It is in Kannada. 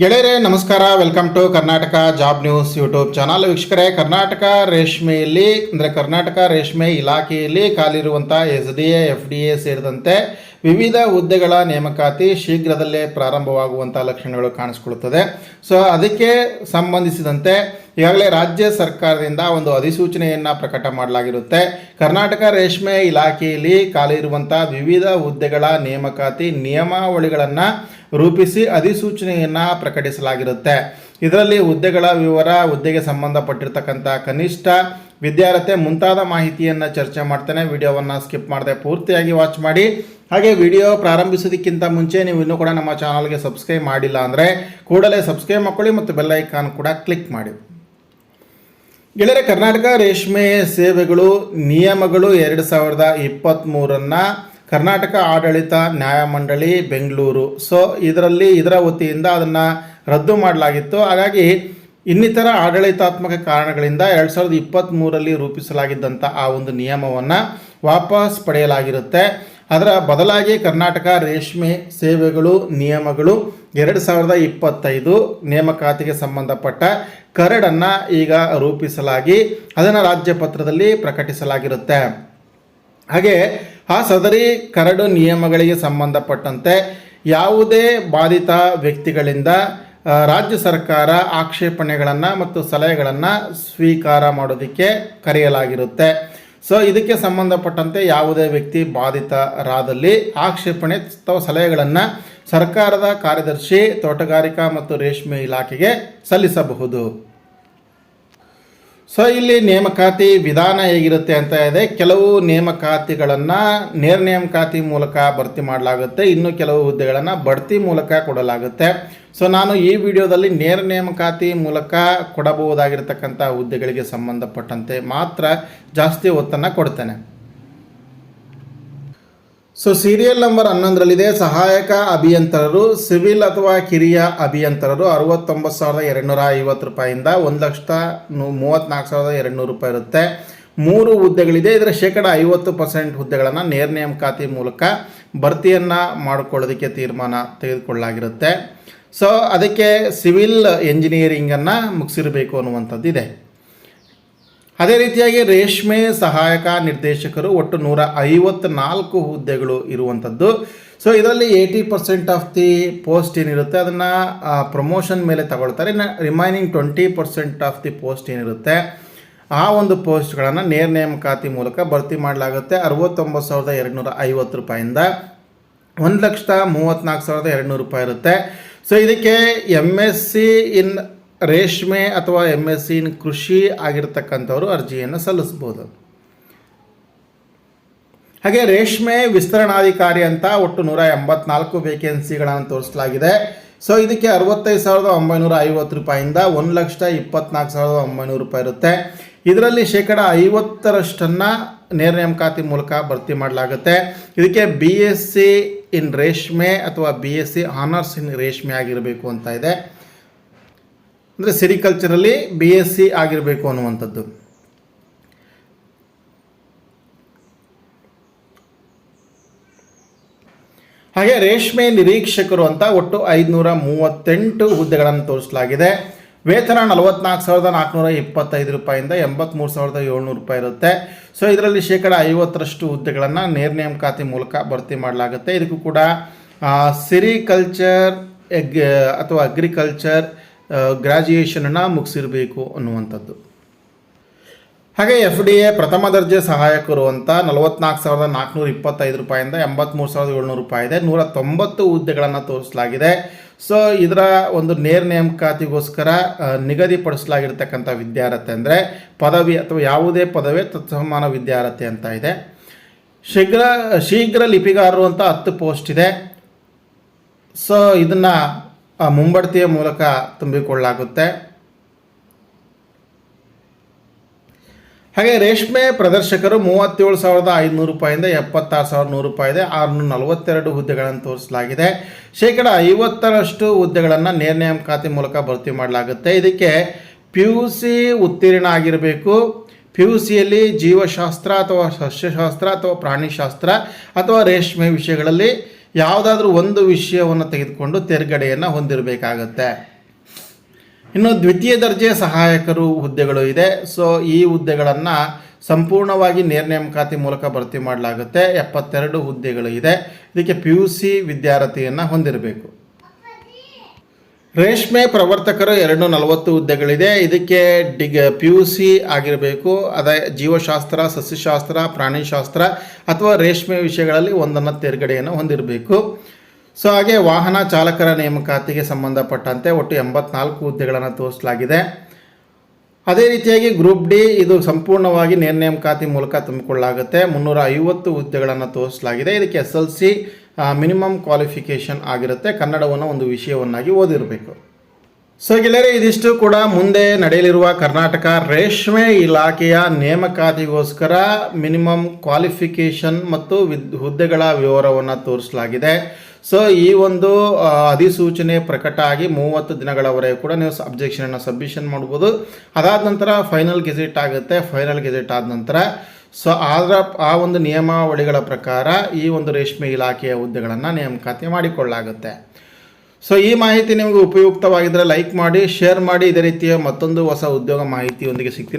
ಗೆಳೆಯರೇ, ನಮಸ್ಕಾರ. Welcome to Karnataka job news YouTube channel ವೀಕ್ಷಕರೇ, ಕರ್ನಾಟಕ ರೇಷ್ಮೆಯಲ್ಲಿ, ಅಂದರೆ ಕರ್ನಾಟಕ ರೇಷ್ಮೆ ಇಲಾಖೆಯಲ್ಲಿ ಕಾಲಿರುವಂಥ S D A F D A ಸೇರಿದಂತೆ ವಿವಿಧ ಹುದ್ದೆಗಳ ನೇಮಕಾತಿ ಶೀಘ್ರದಲ್ಲೇ ಪ್ರಾರಂಭವಾಗುವಂಥ ಲಕ್ಷಣಗಳು ಕಾಣಿಸ್ಕೊಳ್ಳುತ್ತದೆ. ಸೊ ಅದಕ್ಕೆ ಸಂಬಂಧಿಸಿದಂತೆ ಈಗಾಗಲೇ ರಾಜ್ಯ ಸರ್ಕಾರದಿಂದ ಒಂದು ಅಧಿಸೂಚನೆಯನ್ನು ಪ್ರಕಟ ಮಾಡಲಾಗಿರುತ್ತೆ. ಕರ್ನಾಟಕ ರೇಷ್ಮೆ ಇಲಾಖೆಯಲ್ಲಿ ಖಾಲಿ ಇರುವಂಥ ವಿವಿಧ ಹುದ್ದೆಗಳ ನೇಮಕಾತಿ ನಿಯಮಾವಳಿಗಳನ್ನು ರೂಪಿಸಿ ಅಧಿಸೂಚನೆಯನ್ನು ಪ್ರಕಟಿಸಲಾಗಿರುತ್ತೆ. ಇದರಲ್ಲಿ ಹುದ್ದೆಗಳ ವಿವರ, ಹುದ್ದೆಗೆ ಸಂಬಂಧಪಟ್ಟಿರ್ತಕ್ಕಂಥ ಕನಿಷ್ಠ ವಿದ್ಯಾರ್ಥಿ ಮುಂತಾದ ಮಾಹಿತಿಯನ್ನು ಚರ್ಚೆ ಮಾಡ್ತೇನೆ. ವಿಡಿಯೋವನ್ನು ಸ್ಕಿಪ್ ಮಾಡದೆ ಪೂರ್ತಿಯಾಗಿ ವಾಚ್ ಮಾಡಿ. ಹಾಗೆ ವಿಡಿಯೋ ಪ್ರಾರಂಭಿಸೋದಕ್ಕಿಂತ ಮುಂಚೆ ನೀವು ಇನ್ನೂ ಕೂಡ ನಮ್ಮ ಚಾನಲ್ಗೆ ಸಬ್ಸ್ಕ್ರೈಬ್ ಮಾಡಿಲ್ಲ ಅಂದರೆ ಕೂಡಲೇ ಸಬ್ಸ್ಕ್ರೈಬ್ ಮಾಡ್ಕೊಳ್ಳಿ ಮತ್ತು ಐಕಾನ್ ಕೂಡ ಕ್ಲಿಕ್ ಮಾಡಿ. ಗೆಳೆಯರೆ, ಕರ್ನಾಟಕ ರೇಷ್ಮೆ ಸೇವೆಗಳು ನಿಯಮಗಳು ಎರಡು ಸಾವಿರದ ಇಪ್ಪತ್ತ್ಮೂರನ್ನು ಕರ್ನಾಟಕ ಆಡಳಿತ ನ್ಯಾಯಮಂಡಳಿ ಬೆಂಗಳೂರು. ಸೊ ಇದರಲ್ಲಿ ಇದರ ವತಿಯಿಂದ ಅದನ್ನು ರದ್ದು ಮಾಡಲಾಗಿತ್ತು. ಹಾಗಾಗಿ ಇನ್ನಿತರ ಆಡಳಿತಾತ್ಮಕ ಕಾರಣಗಳಿಂದ ಎರಡು ಸಾವಿರದ ಇಪ್ಪತ್ತ್ಮೂರಲ್ಲಿ ರೂಪಿಸಲಾಗಿದ್ದಂಥ ಆ ಒಂದು ನಿಯಮವನ್ನು ವಾಪಸ್ ಪಡೆಯಲಾಗಿರುತ್ತೆ. ಅದರ ಬದಲಾಗಿ ಕರ್ನಾಟಕ ರೇಷ್ಮೆ ಸೇವೆಗಳು, ನಿಯಮಗಳು ಎರಡು ಸಾವಿರದ ಇಪ್ಪತ್ತೈದು ನೇಮಕಾತಿಗೆ ಸಂಬಂಧಪಟ್ಟ ಕರಡನ್ನು ಈಗ ರೂಪಿಸಲಾಗಿ ಅದನ್ನು ರಾಜ್ಯ ಪತ್ರದಲ್ಲಿ ಪ್ರಕಟಿಸಲಾಗಿರುತ್ತೆ. ಹಾಗೆ ಆ ಸದರಿ ಕರಡು ನಿಯಮಗಳಿಗೆ ಸಂಬಂಧಪಟ್ಟಂತೆ ಯಾವುದೇ ಬಾಧಿತ ವ್ಯಕ್ತಿಗಳಿಂದ ರಾಜ್ಯ ಸರ್ಕಾರ ಆಕ್ಷೇಪಣೆಗಳನ್ನು ಮತ್ತು ಸಲಹೆಗಳನ್ನು ಸ್ವೀಕಾರ ಮಾಡೋದಕ್ಕೆ ಕರೆಯಲಾಗಿರುತ್ತೆ. ಸೊ ಇದಕ್ಕೆ ಸಂಬಂಧಪಟ್ಟಂತೆ ಯಾವುದೇ ವ್ಯಕ್ತಿ ಬಾಧಿತರಾದಲ್ಲಿ ಆಕ್ಷೇಪಣೆ ಅಥವಾ ಸಲಹೆಗಳನ್ನು ಸರ್ಕಾರದ ಕಾರ್ಯದರ್ಶಿ, ತೋಟಗಾರಿಕಾ ಮತ್ತು ರೇಷ್ಮೆ ಇಲಾಖೆಗೆ ಸಲ್ಲಿಸಬಹುದು. ಸೊ ಇಲ್ಲಿ ನೇಮಕಾತಿ ವಿಧಾನ ಹೇಗಿರುತ್ತೆ ಅಂತ ಇದೆ ಕೆಲವು ನೇಮಕಾತಿಗಳನ್ನು ನೇರ ನೇಮಕಾತಿ ಮೂಲಕ ಭರ್ತಿ ಮಾಡಲಾಗುತ್ತೆ. ಇನ್ನು ಕೆಲವು ಹುದ್ದೆಗಳನ್ನು ಬಡ್ತಿ ಮೂಲಕ ಕೊಡಲಾಗುತ್ತೆ. ಸೊ ನಾನು ಈ ವಿಡಿಯೋದಲ್ಲಿ ನೇರ ನೇಮಕಾತಿ ಮೂಲಕ ಕೊಡಬಹುದಾಗಿರ್ತಕ್ಕಂಥ ಹುದ್ದೆಗಳಿಗೆ ಸಂಬಂಧಪಟ್ಟಂತೆ ಮಾತ್ರ ಜಾಸ್ತಿ ಒತ್ತನ್ನು ಕೊಡ್ತೇನೆ. ಸೊ ಸೀರಿಯಲ್ ನಂಬರ್ ಹನ್ನೊಂದರಲ್ಲಿದೆ. ಸಹಾಯಕ ಅಭಿಯಂತರರು, ಸಿವಿಲ್ ಅಥವಾ ಕಿರಿಯ ಅಭಿಯಂತರರು ಅರವತ್ತೊಂಬತ್ತು ಸಾವಿರದ ಎರಡುನೂರ ಐವತ್ತು ರೂಪಾಯಿಂದ ಒಂದು ಲಕ್ಷದ ಮೂವತ್ತ್ನಾಲ್ಕು ಸಾವಿರದ ಎರಡುನೂರು ರೂಪಾಯಿ ಇರುತ್ತೆ. ಮೂರು ಹುದ್ದೆಗಳಿದೆ. ಇದರ ಶೇಕಡ ಐವತ್ತು ಪರ್ಸೆಂಟ್ ಹುದ್ದೆಗಳನ್ನು ನೇರ ನೇಮಕಾತಿ ಮೂಲಕ ಭರ್ತಿಯನ್ನು ಮಾಡಿಕೊಳ್ಳೋದಕ್ಕೆ ತೀರ್ಮಾನ ತೆಗೆದುಕೊಳ್ಳಲಾಗಿರುತ್ತೆ. ಸೊ ಅದಕ್ಕೆ ಸಿವಿಲ್ ಎಂಜಿನಿಯರಿಂಗನ್ನು ಮುಗಿಸಿರಬೇಕು ಅನ್ನುವಂಥದ್ದಿದೆ. ಅದೇ ರೀತಿಯಾಗಿ ರೇಷ್ಮೆ ಸಹಾಯಕ ನಿರ್ದೇಶಕರು ಒಟ್ಟು ನೂರ ಐವತ್ನಾಲ್ಕು ಹುದ್ದೆಗಳು ಇರುವಂಥದ್ದು. ಸೊ ಇದರಲ್ಲಿ eighty percent of the post ಏನಿರುತ್ತೆ, ಅದನ್ನು ಪ್ರಮೋಷನ್ ಮೇಲೆ ತಗೊಳ್ತಾರೆ. Remaining twenty percent of the post ಏನಿರುತ್ತೆ, ಆ ಒಂದು ಪೋಸ್ಟ್ಗಳನ್ನು ನೇರ ನೇಮಕಾತಿ ಮೂಲಕ ಭರ್ತಿ ಮಾಡಲಾಗುತ್ತೆ. ಅರವತ್ತೊಂಬತ್ತು ಸಾವಿರದ ಎರಡುನೂರ ಐವತ್ತು ರೂಪಾಯಿಂದ ಒಂದು ಲಕ್ಷದ ಮೂವತ್ತ್ನಾಲ್ಕು ಸಾವಿರದ ಎರಡುನೂರು ರೂಪಾಯಿ ಇರುತ್ತೆ. ಸೊ ಇದಕ್ಕೆ ಎಂ ಎಸ್ ಸಿ ಇನ್ ರೇಷ್ಮೆ ಅಥವಾ ಎಂ ಎಸ್ ಸಿನ್ ಕೃಷಿ ಆಗಿರ್ತಕ್ಕಂಥವ್ರು ಅರ್ಜಿಯನ್ನು ಸಲ್ಲಿಸ್ಬೋದು. ಹಾಗೆ ರೇಷ್ಮೆ ವಿಸ್ತರಣಾಧಿಕಾರಿ ಅಂತ ಒಟ್ಟು ನೂರ ಎಂಬತ್ನಾಲ್ಕು ವೇಕೆನ್ಸಿಗಳನ್ನು ತೋರಿಸಲಾಗಿದೆ. ಸೊ ಇದಕ್ಕೆ ಅರವತ್ತೈದು ಸಾವಿರದ ಒಂಬೈನೂರ ಐವತ್ತು ರೂಪಾಯಿಂದ ಒಂದು ಲಕ್ಷ ಇಪ್ಪತ್ನಾಲ್ಕು ಸಾವಿರದ ಒಂಬೈನೂರು ರೂಪಾಯಿ ಇರುತ್ತೆ. ಇದರಲ್ಲಿ ಶೇಕಡ ಐವತ್ತರಷ್ಟನ್ನು ನೇರ ನೇಮಕಾತಿ ಮೂಲಕ ಭರ್ತಿ ಮಾಡಲಾಗುತ್ತೆ. ಇದಕ್ಕೆ ಬಿ ಎಸ್ ಸಿ ಇನ್ ರೇಷ್ಮೆ ಅಥವಾ B S C honours in ರೇಷ್ಮೆ ಆಗಿರಬೇಕು ಅಂತ ಇದೆ. ಅಂದರೆ ಸೆರಿಕಲ್ಚರಲ್ಲಿ ಬಿ ಎಸ್ ಸಿ ಆಗಿರಬೇಕು ಅನ್ನುವಂಥದ್ದು. ಹಾಗೆ ರೇಷ್ಮೆ ನಿರೀಕ್ಷಕರು ಅಂತ ಒಟ್ಟು ಐದುನೂರ ಮೂವತ್ತೆಂಟು ಹುದ್ದೆಗಳನ್ನು ತೋರಿಸಲಾಗಿದೆ. ವೇತನ ನಲವತ್ನಾಲ್ಕು ಸಾವಿರದ ನಾಲ್ಕುನೂರ ಇಪ್ಪತ್ತೈದು ರೂಪಾಯಿಂದ ಎಂಬತ್ತ್ಮೂರು ಸಾವಿರದ ಏಳ್ನೂರು ರೂಪಾಯಿ ಇರುತ್ತೆ. ಸೊ ಇದರಲ್ಲಿ ಶೇಕಡ ಐವತ್ತರಷ್ಟು ಹುದ್ದೆಗಳನ್ನು ನೇರ ನೇಮಕಾತಿ ಮೂಲಕ ಭರ್ತಿ ಮಾಡಲಾಗುತ್ತೆ. ಇದಕ್ಕೂ ಕೂಡ ಸಿರಿಕಲ್ಚರ್, ಎಗ್, ಅಥವಾ ಅಗ್ರಿಕಲ್ಚರ್ ಗ್ರ್ಯಾಜುಯೇಷನನ್ನು ಮುಗಿಸಿರಬೇಕು ಅನ್ನುವಂಥದ್ದು. ಹಾಗೆ ಎಫ್ ಡಿ ಎ ಪ್ರಥಮ ದರ್ಜೆ ಸಹಾಯಕರು ಅಂತ ನಲವತ್ನಾಲ್ಕು ಸಾವಿರದ ನಾಲ್ಕುನೂರ ಇಪ್ಪತ್ತೈದು ರೂಪಾಯಿಂದ ಎಂಬತ್ತ್ಮೂರು ಸಾವಿರದ ಏಳ್ನೂರು ರೂಪಾಯಿ ಇದೆ. ನೂರ ತೊಂಬತ್ತು ಹುದ್ದೆಗಳನ್ನು ತೋರಿಸಲಾಗಿದೆ. ಸೊ ಇದರ ಒಂದು ನೇರ ನೇಮಕಾತಿಗೋಸ್ಕರ ನಿಗದಿಪಡಿಸಲಾಗಿರ್ತಕ್ಕಂಥ ವಿದ್ಯಾರ್ಥಿ ಅಂದರೆ ಪದವಿ ಅಥವಾ ಯಾವುದೇ ಪದವಿ ತತ್ಸಮಾನ ವಿದ್ಯಾರ್ಥಿ ಅಂತ ಇದೆ. ಶೀಘ್ರ ಶೀಘ್ರ ಲಿಪಿಗಾರರು ಅಂತ ಹತ್ತು ಪೋಸ್ಟ್ ಇದೆ. ಸೊ ಇದನ್ನು ಮುಂಬಡ್ತಿಯ ಮೂಲಕ ತುಂಬಿಕೊಳ್ಳಲಾಗುತ್ತೆ ಹಾಗೆ ರೇಷ್ಮೆ ಪ್ರದರ್ಶಕರು ಮೂವತ್ತೇಳು ಸಾವಿರದ ಐದುನೂರು ರೂಪಾಯಿಂದ ಎಪ್ಪತ್ತಾರು ಸಾವಿರದ ನೂರು ರೂಪಾಯಿ ಇದೆ ಆರುನೂರ ನಲವತ್ತೆರಡು ಹುದ್ದೆಗಳನ್ನು ತೋರಿಸಲಾಗಿದೆ. ಶೇಕಡ ಐವತ್ತರಷ್ಟು ಹುದ್ದೆಗಳನ್ನು ನೇರ ನೇಮಕಾತಿ ಮೂಲಕ ಭರ್ತಿ ಮಾಡಲಾಗುತ್ತೆ. ಇದಕ್ಕೆ ಪಿ ಯು ಸಿ ಉತ್ತೀರ್ಣ ಆಗಿರಬೇಕು. ಪಿ ಯು ಸಿಯಲ್ಲಿ ಜೀವಶಾಸ್ತ್ರ ಅಥವಾ ಸಸ್ಯಶಾಸ್ತ್ರ ಅಥವಾ ಪ್ರಾಣಿಶಾಸ್ತ್ರ ಅಥವಾ ರೇಷ್ಮೆ ವಿಷಯಗಳಲ್ಲಿ ಯಾವುದಾದ್ರೂ ಒಂದು ವಿಷಯವನ್ನು ತೆಗೆದುಕೊಂಡು ತೇರ್ಗಡೆಯನ್ನು ಹೊಂದಿರಬೇಕಾಗತ್ತೆ. ಇನ್ನು ದ್ವಿತೀಯ ದರ್ಜೆ ಸಹಾಯಕರು ಹುದ್ದೆಗಳು ಇದೆ. ಸೊ ಈ ಹುದ್ದೆಗಳನ್ನು ಸಂಪೂರ್ಣವಾಗಿ ನೇರ ನೇಮಕಾತಿ ಮೂಲಕ ಭರ್ತಿ ಮಾಡಲಾಗುತ್ತೆ. ಎಪ್ಪತ್ತೆರಡು ಹುದ್ದೆಗಳು ಇದೆ. ಇದಕ್ಕೆ ಪಿ ಯು ಸಿ ವಿದ್ಯಾರ್ಥಿಯನ್ನು ಹೊಂದಿರಬೇಕು. ರೇಷ್ಮೆ ಪ್ರವರ್ತಕರು ಎರಡು ನಲವತ್ತು ಹುದ್ದೆಗಳಿದೆ. ಇದಕ್ಕೆ ಡಿಗ್ ಪಿ ಯು ಸಿ ಆಗಿರಬೇಕು. ಅದೇ ಜೀವಶಾಸ್ತ್ರ, ಸಸ್ಯಶಾಸ್ತ್ರ, ಪ್ರಾಣಿಶಾಸ್ತ್ರ ಅಥವಾ ರೇಷ್ಮೆ ವಿಷಯಗಳಲ್ಲಿ ಒಂದನ್ನು ತೇರ್ಗಡೆಯನ್ನು ಹೊಂದಿರಬೇಕು. ಸೊ, ಹಾಗೆ ವಾಹನ ಚಾಲಕರ ನೇಮಕಾತಿಗೆ ಸಂಬಂಧಪಟ್ಟಂತೆ ಒಟ್ಟು ಎಂಬತ್ನಾಲ್ಕು ಹುದ್ದೆಗಳನ್ನು ತೋರಿಸಲಾಗಿದೆ. ಅದೇ ರೀತಿಯಾಗಿ ಗ್ರೂಪ್ ಡಿ ಇದು ಸಂಪೂರ್ಣವಾಗಿ ನೇರ ನೇಮಕಾತಿ ಮೂಲಕ ತುಂಬಿಕೊಳ್ಳಲಾಗುತ್ತೆ. ಮುನ್ನೂರ ಐವತ್ತು ಹುದ್ದೆಗಳನ್ನು ತೋರಿಸಲಾಗಿದೆ. ಇದಕ್ಕೆ S L C minimum qualification ಆಗಿರುತ್ತೆ. ಕನ್ನಡವನ್ನು ಒಂದು ವಿಷಯವನ್ನಾಗಿ ಓದಿರಬೇಕು. ಸೊ ಗೆಳೆಯರೆ, ಇದಿಷ್ಟು ಕೂಡ ಮುಂದೆ ನಡೆಯಲಿರುವ ಕರ್ನಾಟಕ ರೇಷ್ಮೆ ಇಲಾಖೆಯ ನೇಮಕಾತಿಗೋಸ್ಕರ ಮಿನಿಮಮ್ ಕ್ವಾಲಿಫಿಕೇಷನ್ ಮತ್ತು ವಿದ್, ಹುದ್ದೆಗಳ ವಿವರವನ್ನು ತೋರಿಸಲಾಗಿದೆ. ಸೊ ಈ ಒಂದು ಅಧಿಸೂಚನೆ ಪ್ರಕಟ ಆಗಿ ಮೂವತ್ತು ದಿನಗಳವರೆಗೆ ಕೂಡ ನೀವು ಅಬ್ಜೆಕ್ಷನನ್ನು ಸಬ್ಮಿಷನ್ ಮಾಡ್ಬೋದು. ಅದಾದ ನಂತರ ಫೈನಲ್ ಗೆಜೆಟ್ ಆಗುತ್ತೆ. ಫೈನಲ್ ಗೆಜೆಟ್ ಆದ ನಂತರ ಸೊ ಅದರ ಆ ಒಂದು ನಿಯಮಾವಳಿಗಳ ಪ್ರಕಾರ ಈ ಒಂದು ರೇಷ್ಮೆ ಇಲಾಖೆಯ ಹುದ್ದೆಗಳನ್ನು ನೇಮಕಾತಿ ಮಾಡಿಕೊಳ್ಳಲಾಗುತ್ತೆ. ಸೊ ಈ ಮಾಹಿತಿ ನಿಮಗೆ ಉಪಯುಕ್ತವಾಗಿದ್ದರೆ ಲೈಕ್ ಮಾಡಿ ಶೇರ್ ಮಾಡಿ, ಇದೇ ರೀತಿಯ ಮತ್ತೊಂದು ಹೊಸ ಉದ್ಯೋಗ ಮಾಹಿತಿಯೊಂದಿಗೆ ಸಿಗ್ತೀನಿ